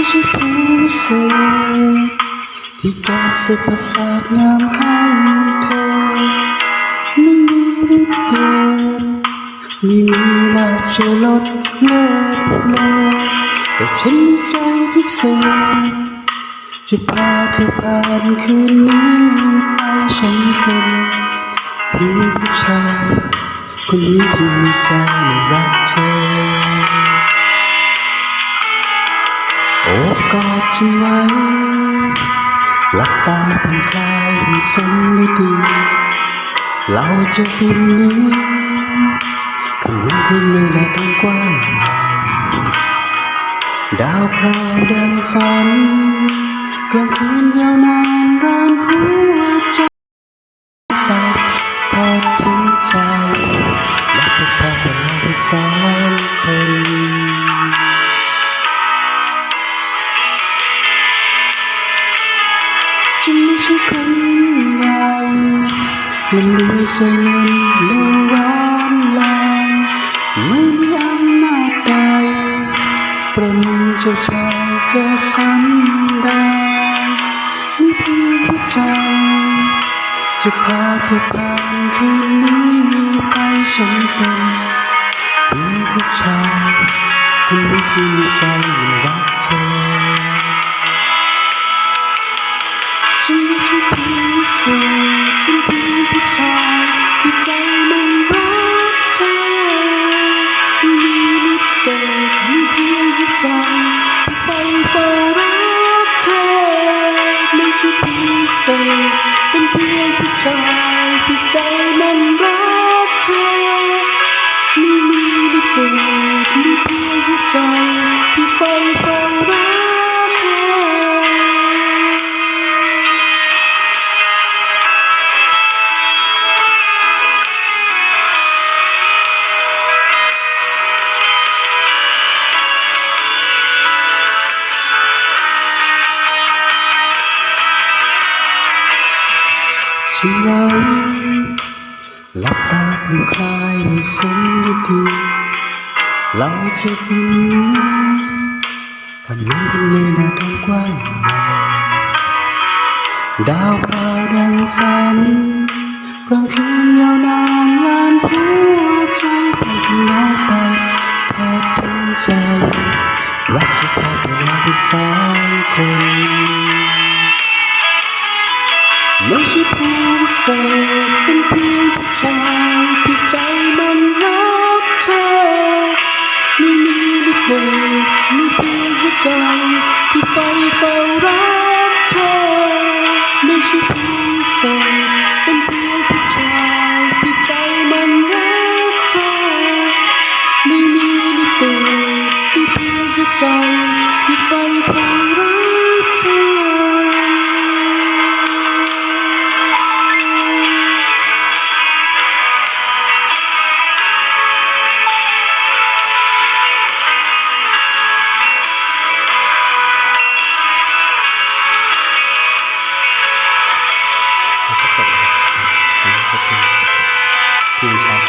ไม่ใช่ผู้เสพที่จะสึกประสาทงามให้เธอไม่มีฤทธิ์เดชไม่มีราชรสเลิศเลอแต่ฉันมีใจพิเศษจะพาเธอผ่านคืนนี้ไปฉันเป็นเพียงผู้ชายคนนี้ที่มีใจรักเธอ โอบกอดฉันไว้หลับตาผ่อนคลายให้สันได้ดีเราจะบินนี้คำนั้นที่มีแดดกว้างดาวพราวดังฝัน ฉันไม่ใช่คนใหญ่มันรวยใส่เงินแล้วร้อนแรงไม่มีอำนาจใดประมุงจ้าชายเสียสันดานมีเพียงผู้ใจจะพาเธอผ่านคืนนี้ไปฉันเป็นเพียงผู้ชายคนที่มีใจรักเธอ ฉันไม่ใช่ผู้เสพเป็นเพียงผู้ชายที่ใจมันรักเธอมีนิดเดียวมีเพียงหัวใจไฟเฝ้ารักเธอไม่ใช่ผู้เสพเป็นเพียงผู้ชายที่ใจ ฉันไว้หลับตาผ่อนคลายให้สันดีเราจะบินทำน้ำทะเลหน้าท้องกว้างดาวพราวดังฝันกลางคืนยาวนานลานหัวใจผ่านทางน้ำไปทอดทิ้งใจรักจะพาไปเราไปสองคน ไม่ใช่ผู้เสพเป็นเพียงผู้ชายที่ใจมันรักเธอไม่มีลิเดมีเพียงหัวใจที่ไฟเฝ้ารักเธอไม่ใช่ผู้เสพเป็นเพียงผู้ชายที่ใจมันรักเธอไม่มีลิเดมีเพียงหัวใจ through.